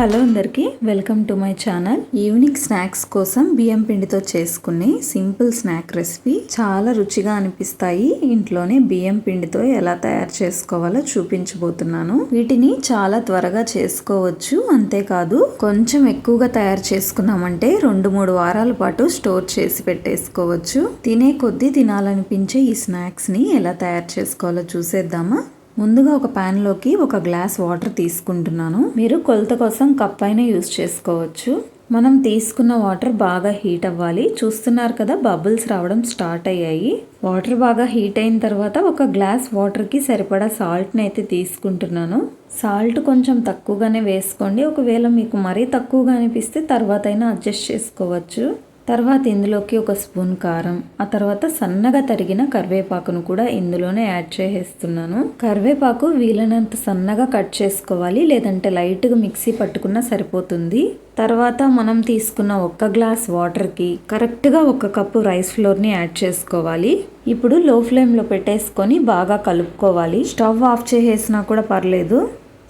Hello అందరికీ welcome to my channel. Evening snacks కోసం బియ్యం పిండితో చేసుకునే సింపుల్ స్నాక్ రెసిపీ చాలా రుచిగా అనిపిస్తాయి. ఇంట్లోనే బియ్యం పిండితో ఎలా తయారు చేసుకోవాలో చూపించబోతున్నాను. వీటిని చాలా త్వరగా చేసుకోవచ్చు. అంతేకాదు కొంచెం ఎక్కువగా తయారు చేసుకున్నామంటే రెండు మూడు వారాల పాటు స్టోర్ చేసి పెట్టేసుకోవచ్చు. తినే కొద్దీ తినాలనిపించే ఈ స్నాక్స్ని ఎలా తయారు చేసుకోవాలో చూసేద్దామా? ముందుగా ఒక ప్యాన్లోకి ఒక గ్లాస్ వాటర్ తీసుకుంటున్నాను. మీరు కొలత కోసం కప్ అయినా యూస్ చేసుకోవచ్చు. మనం తీసుకున్న వాటర్ బాగా హీట్ అవ్వాలి. చూస్తున్నారు కదా బబుల్స్ రావడం స్టార్ట్ అయ్యాయి. వాటర్ బాగా హీట్ అయిన తర్వాత ఒక గ్లాస్ వాటర్కి సరిపడా సాల్ట్ని అయితే తీసుకుంటున్నాను. సాల్ట్ కొంచెం తక్కువగానే వేసుకోండి. ఒకవేళ మీకు మరీ తక్కువగా అనిపిస్తే తర్వాత అయినా అడ్జస్ట్ చేసుకోవచ్చు. తర్వాత ఇందులోకి ఒక స్పూన్ కారం ఆ తర్వాత సన్నగా తరిగిన కరివేపాకును కూడా ఇందులోనే యాడ్ చేసేస్తున్నాను. కరివేపాకు వీలైనంత సన్నగా కట్ చేసుకోవాలి లేదంటే లైట్గా మిక్సీ పట్టుకున్నా సరిపోతుంది. తర్వాత మనం తీసుకున్న ఒక్క గ్లాస్ వాటర్కి కరెక్ట్గా ఒక కప్పు రైస్ ఫ్లోర్ని యాడ్ చేసుకోవాలి. ఇప్పుడు లో ఫ్లేమ్లో పెట్టేసుకొని బాగా కలుపుకోవాలి. స్టవ్ ఆఫ్ చేసేసినా కూడా పర్లేదు.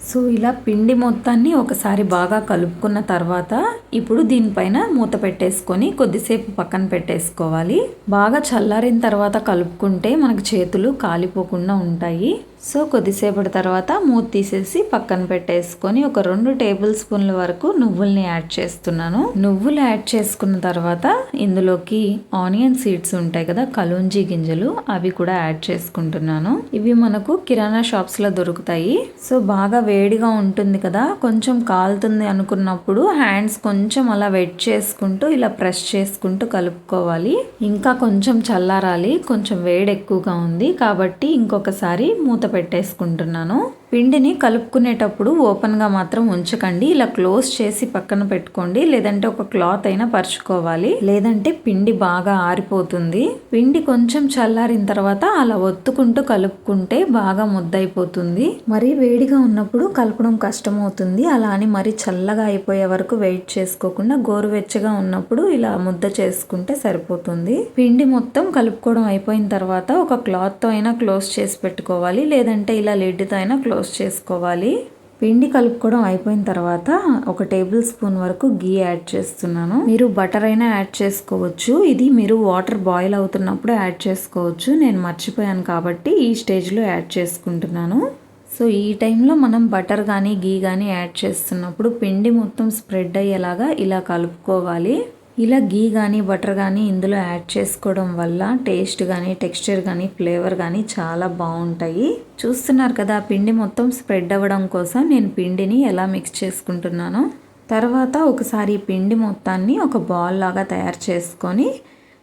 సో ఇలా పిండి మొత్తాన్ని ఒకసారి బాగా కలుపుకున్న తర్వాత ఇప్పుడు దీనిపైన మూత పెట్టేసుకొని కొద్దిసేపు పక్కన పెట్టేసుకోవాలి. బాగా చల్లారిన తర్వాత కలుపుకుంటే మనకు చేతులు కాలిపోకుండా ఉంటాయి. సో కొద్దిసేపటి తర్వాత మూత తీసేసి పక్కన పెట్టేసుకొని ఒక రెండు టేబుల్ స్పూన్ల వరకు నువ్వుల్ని యాడ్ చేస్తున్నాను. నువ్వులు యాడ్ చేసుకున్న తర్వాత ఇందులోకి ఆనియన్ సీడ్స్ ఉంటాయి కదా కలుంజీ గింజలు అవి కూడా యాడ్ చేసుకుంటున్నాను. ఇవి మనకు కిరాణా షాప్స్లో దొరుకుతాయి. సో బాగా వేడిగా ఉంటుంది కదా కొంచెం కాలుతుంది అనుకున్నప్పుడు హ్యాండ్స్ కొంచెం అలా వెట్ చేసుకుంటూ ఇలా ప్రెస్ చేసుకుంటూ కలుపుకోవాలి. ఇంకా కొంచెం చల్లారాలి కొంచెం వేడి ఎక్కువగా ఉంది కాబట్టి ఇంకొకసారి మూత పెట్టేసుకుంటున్నాను. పిండిని కలుపుకునేటప్పుడు ఓపెన్గా మాత్రం ఉంచకండి. ఇలా క్లోజ్ చేసి పక్కన పెట్టుకోండి. లేదంటే ఒక క్లాత్ అయినా పరుచుకోవాలి. లేదంటే పిండి బాగా ఆరిపోతుంది. పిండి కొంచెం చల్లారిన తర్వాత అలా ఒత్తుకుంటూ కలుపుకుంటే బాగా ముద్దయిపోతుంది. మరీ వేడిగా ఉన్నప్పుడు కలపడం కష్టం అవుతుంది అలా అని మరీ చల్లగా అయిపోయే వరకు వెయిట్ చేసుకోకుండా గోరువెచ్చగా ఉన్నప్పుడు ఇలా ముద్ద చేసుకుంటే సరిపోతుంది. పిండి మొత్తం కలుపుకోవడం అయిపోయిన తర్వాత ఒక క్లాత్తో అయినా క్లోజ్ చేసి పెట్టుకోవాలి. లేదంటే ఇలా లిడ్తో అయినా క్లోజ్ చేసుకోవాలి. పిండి కలుపుకోవడం అయిపోయిన తర్వాత ఒక టేబుల్ స్పూన్ వరకు గీ యాడ్ చేస్తున్నాను. మీరు బటర్ అయినా యాడ్ చేసుకోవచ్చు. ఇది మీరు వాటర్ బాయిల్ అవుతున్నప్పుడు యాడ్ చేసుకోవచ్చు. నేను మర్చిపోయాను కాబట్టి ఈ స్టేజ్లో యాడ్ చేసుకుంటున్నాను. సో ఈ టైంలో మనం బటర్ కానీ గీ కానీ యాడ్ చేస్తున్నప్పుడు పిండి మొత్తం స్ప్రెడ్ అయ్యేలాగా ఇలా కలుపుకోవాలి. ఇలా గీ కానీ బటర్ కానీ ఇందులో యాడ్ చేసుకోవడం వల్ల టేస్ట్ కానీ టెక్స్చర్ కానీ ఫ్లేవర్ కానీ చాలా బాగుంటాయి. చూస్తున్నారు కదా ఆ పిండి మొత్తం స్ప్రెడ్ అవ్వడం కోసం నేను పిండిని ఎలా మిక్స్ చేసుకుంటున్నానో. తర్వాత ఒకసారి పిండి మొత్తాన్ని ఒక బాల్ లాగా తయారు చేసుకొని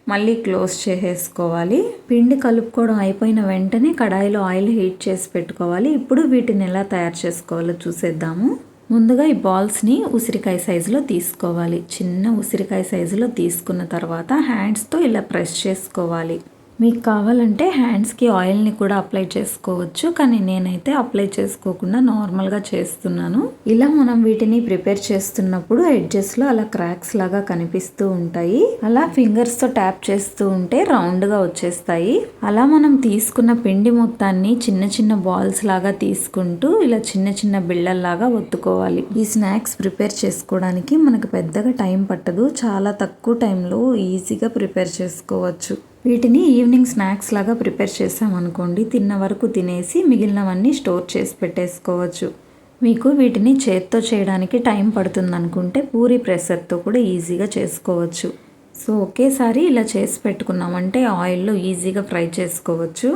మళ్ళీ క్లోజ్ చేసేసుకోవాలి. పిండి కలుపుకోవడం అయిపోయిన వెంటనే కడాయిలో ఆయిల్ హీట్ చేసి పెట్టుకోవాలి. ఇప్పుడు వీటిని ఎలా తయారు చేసుకోవాలో చూసేద్దాము. ముందుగా ఈ బాల్స్ని ఉసిరికాయ సైజులో తీసుకోవాలి. చిన్న ఉసిరికాయ సైజులో తీసుకున్న తర్వాత హ్యాండ్స్తో ఇలా ప్రెస్ చేసుకోవాలి. మీకు కావాలంటే హ్యాండ్స్కి ఆయిల్ని కూడా అప్లై చేసుకోవచ్చు కానీ నేనైతే అప్లై చేసుకోకుండా నార్మల్గా చేస్తున్నాను. ఇలా మనం వీటిని ప్రిపేర్ చేస్తున్నప్పుడు ఎడ్జెస్లో అలా క్రాక్స్ లాగా కనిపిస్తూ ఉంటాయి. అలా ఫింగర్స్తో ట్యాప్ చేస్తూ ఉంటే రౌండ్గా వచ్చేస్తాయి. అలా మనం తీసుకున్న పిండి మొత్తాన్ని చిన్న చిన్న బాల్స్ లాగా తీసుకుంటూ ఇలా చిన్న చిన్న బిళ్ళల్లాగా ఒత్తుకోవాలి. ఈ స్నాక్స్ ప్రిపేర్ చేసుకోవడానికి మనకు పెద్దగా టైం పట్టదు. చాలా తక్కువ టైంలో ఈజీగా ప్రిపేర్ చేసుకోవచ్చు. వీటిని ఈవినింగ్ స్నాక్స్ లాగా ప్రిపేర్ చేసామనుకోండి తిన్న వరకు తినేసి మిగిలినవన్నీ స్టోర్ చేసి పెట్టేసుకోవచ్చు. మీకు వీటిని చేత్తో చేయడానికి టైం పడుతుంది అనుకుంటే పూరి ప్రెషర్తో కూడా ఈజీగా చేసుకోవచ్చు. సో ఒకేసారి ఇలా చేసి పెట్టుకున్నామంటే ఆయిల్లో ఈజీగా ఫ్రై చేసుకోవచ్చు.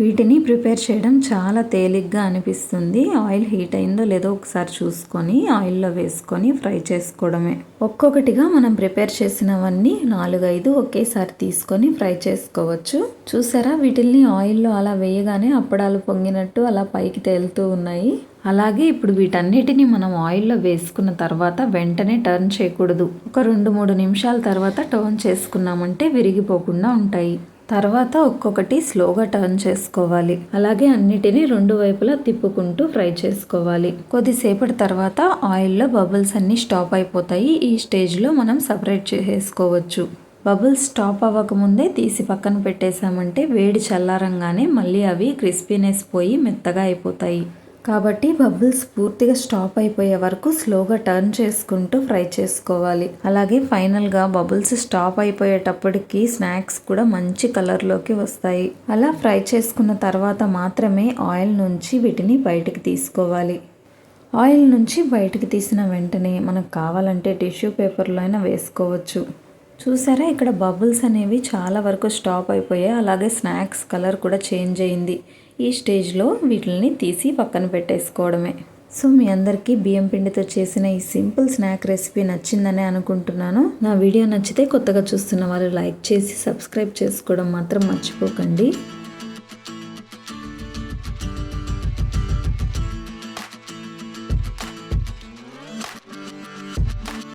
వీటిని ప్రిపేర్ చేయడం చాలా తేలిగ్గా అనిపిస్తుంది. ఆయిల్ హీట్ అయిందో లేదో ఒకసారి చూసుకొని ఆయిల్లో వేసుకొని ఫ్రై చేసుకోవడమే. ఒక్కొక్కటిగా మనం ప్రిపేర్ చేసినవన్నీ నాలుగైదు ఒకేసారి తీసుకొని ఫ్రై చేసుకోవచ్చు. చూసారా? వీటిల్ని ఆయిల్లో అలా వేయగానే అప్పడాలు పొంగినట్టు అలా పైకి తేలుతూ ఉన్నాయి. అలాగే ఇప్పుడు వీటన్నిటిని మనం ఆయిల్లో వేసుకున్న తర్వాత వెంటనే టర్న్ చేయకూడదు. ఒక రెండు మూడు నిమిషాల తర్వాత టర్న్ చేసుకున్నామంటే విరిగిపోకుండా ఉంటాయి. తర్వాత ఒక్కొక్కటి స్లోగా టర్న్ చేసుకోవాలి. అలాగే అన్నిటిని రెండు వైపులా తిప్పుకుంటూ ఫ్రై చేసుకోవాలి. కొద్దిసేపటి తర్వాత ఆయిల్లో బబుల్స్ అన్ని స్టాప్ అయిపోతాయి. ఈ స్టేజ్లో మనం సపరేట్ చేసేసుకోవచ్చు బబుల్స్ స్టాప్ అవ్వకముందే తీసి పక్కన పెట్టేశామంటే వేడి చల్లారంగానే మళ్ళీ అవి క్రిస్పీనెస్ పోయి మెత్తగా అయిపోతాయి. కాబట్టి బబుల్స్ పూర్తిగా స్టాప్ అయిపోయే వరకు స్లోగా టర్న్ చేసుకుంటూ ఫ్రై చేసుకోవాలి. అలాగే ఫైనల్గా బబుల్స్ స్టాప్ అయిపోయేటప్పటికి స్నాక్స్ కూడా మంచి కలర్లోకి వస్తాయి. అలా ఫ్రై చేసుకున్న తర్వాత మాత్రమే ఆయిల్ నుంచి వీటిని బయటికి తీసుకోవాలి. ఆయిల్ నుంచి బయటికి తీసిన వెంటనే మనకు కావాలంటే టిష్యూ పేపర్లో అయినా వేసుకోవచ్చు. చూసారా? ఇక్కడ బబుల్స్ అనేవి చాలా వరకు స్టాప్ అయిపోయాయి. అలాగే స్నాక్స్ కలర్ కూడా చేంజ్ అయింది. ఈ స్టేజ్లో వీటిని తీసి పక్కన పెట్టేసుకోవడమే. సో మీ అందరికీ బియ్యం పిండితో చేసిన ఈ సింపుల్ స్నాక్ రెసిపీ నచ్చిందని అనుకుంటున్నాను. నా వీడియో నచ్చితే కొత్తగా చూస్తున్న వాళ్ళు లైక్ చేసి సబ్స్క్రైబ్ చేసుకోవడం మాత్రం మర్చిపోకండి.